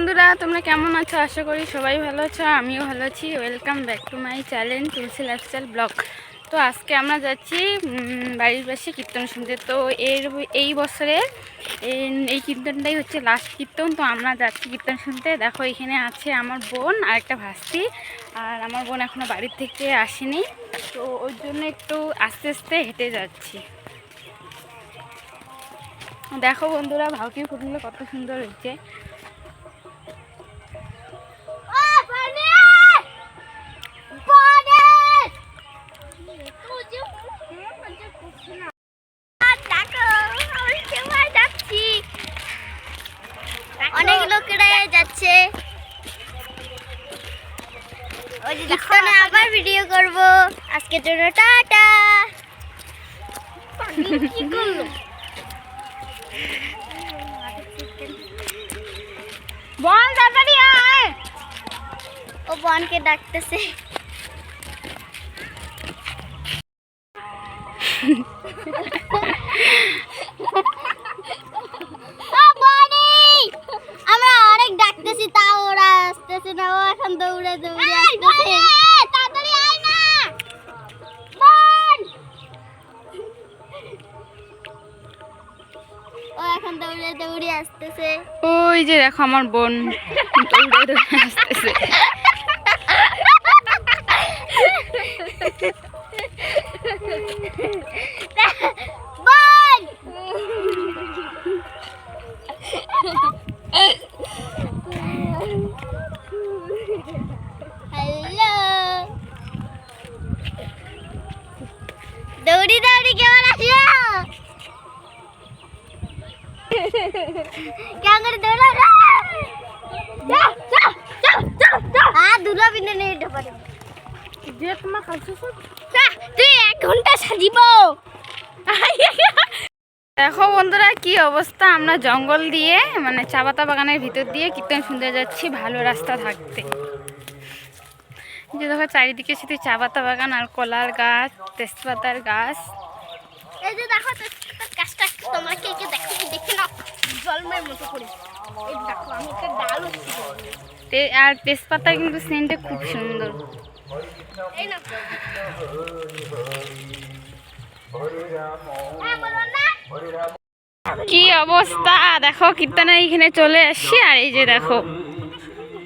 বন্ধুরা, তোমরা কেমন আছো? আশা করি সবাই ভালো আছো, আমিও ভালো আছি। Welcome back to my channel Tulsi lifestyle blog তো আজকে আমরা যাচ্ছি বাড়ির পাশে কীর্তন শুনতে তো এর, এই বছরে এই- কীর্তনটাই হচ্ছে লাস্ট কীর্তন। তো আমরা যাচ্ছি কীর্তন শুনতে দেখো, এখানে আছে আমার বোন আর একটা ভাস্তি। আর আমার বোন এখনও বাড়ির থেকে আসেনি। তো ওই জন্য একটু আস্তে আস্তে হেঁটে যাচ্ছি। দেখো বন্ধুরা ভাউকি ফুটগুলো কত সুন্দর হয়েছে। অনেক লোকেরা যাচ্ছে। আবার ভিডিও করব। আজকের জন্য টাটা। বল আয়। ও বনকে ডাকতেছে। আমরা অনেক ডাকতেছি তাও ওরা আসতেছে না ও এখন দৌড়ে দৌড়ে আসতেছে। তাড়াতাড়ি আয় না। ও এখন দৌড়ে দৌড়ে আসতেছে। ওই যে দেখো আমার বোন দৌড়ে দৌড়ে আসতেছে। বল হ্যালো দৌড়ি দৌড়ি কেমন আছো কেমন করে দৌড়াও না যা যা যা যা যা আ দুলা বিনে নেই ঢোপারে যে তোমার কাছে যা তুই সাজিব। দেখো বন্ধুরা কি অবস্থা আমরা জঙ্গল দিয়ে মানে চা পাতা বাগানের ভিতর দিয়ে কীর্তন শুনতে যাচ্ছি ভালো রাস্তা থাকতে। যে দেখো চারিদিকে শুধু চা পাতা বাগান আর কলার গাছ তেজপাতার গাছ। এই যে দেখো তো তোমরা কে কে দেখো দেখে নাও। জলমের মতো করে। এই দেখো আমি একটা ডাল আর তেজপাতা কিন্তু সেন্টে খুব সুন্দর। এই না কি অবস্থা? দেখো কীর্তনের এইখানে চলে আসছি আর এই যে দেখো,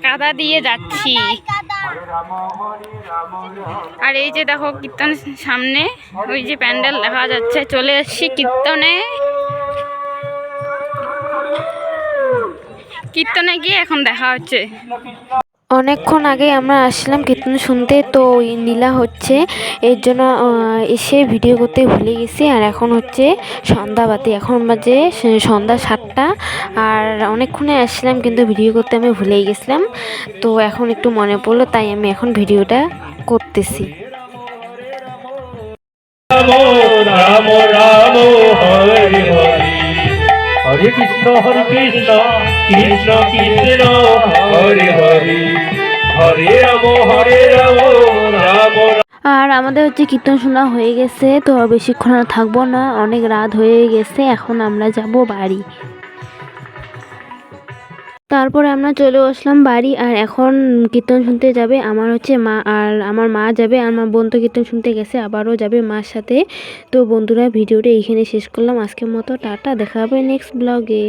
কাদা দিয়ে যাচ্ছি। আর এই যে দেখো, কীর্তন সামনে, ওই যে প্যান্ডেল দেখা যাচ্ছে, চলে এসছি কীর্তনে। কীর্তনে গিয়ে এখন দেখা হচ্ছে। অনেকক্ষণ আগে আমরা আসলাম কীর্তন শুনতে, তো নীলা হচ্ছে, এর জন্য এসে ভিডিও করতে ভুলে গেছি। আর এখন হচ্ছে সন্ধ্যাবাতি এখন বাজে সন্ধ্যা সাতটা। আর অনেকক্ষণে আসলাম কিন্তু ভিডিও করতে আমি ভুলেই গেছিলাম। তো এখন একটু মনে পড়ল, তাই আমি এখন ভিডিওটা করতেছি। হরে হরে কৃষ্ণ হরে কৃষ্ণ কৃষ্ণ কৃষ্ণ, হরে হরে। আর আমাদের হচ্ছে কীর্তন শোনা হয়ে গেছে, তো বেশিক্ষণ আর থাকব না। অনেক রাত হয়ে গেছে, এখন আমরা যাব বাড়ি। তারপরে আমরা চলে আসলাম বাড়ি, আর এখন কীর্তন শুনতে যাবে আমার হচ্ছে মা, আর আমার মা যাবে, আর আমার বোন তো কীর্তন শুনতে গেছে, আবারও যাবে মার সাথে। তো বন্ধুরা, ভিডিওটা এইখানে শেষ করলাম। আজকের মতো টাটা, দেখা হবে নেক্সট ব্লগে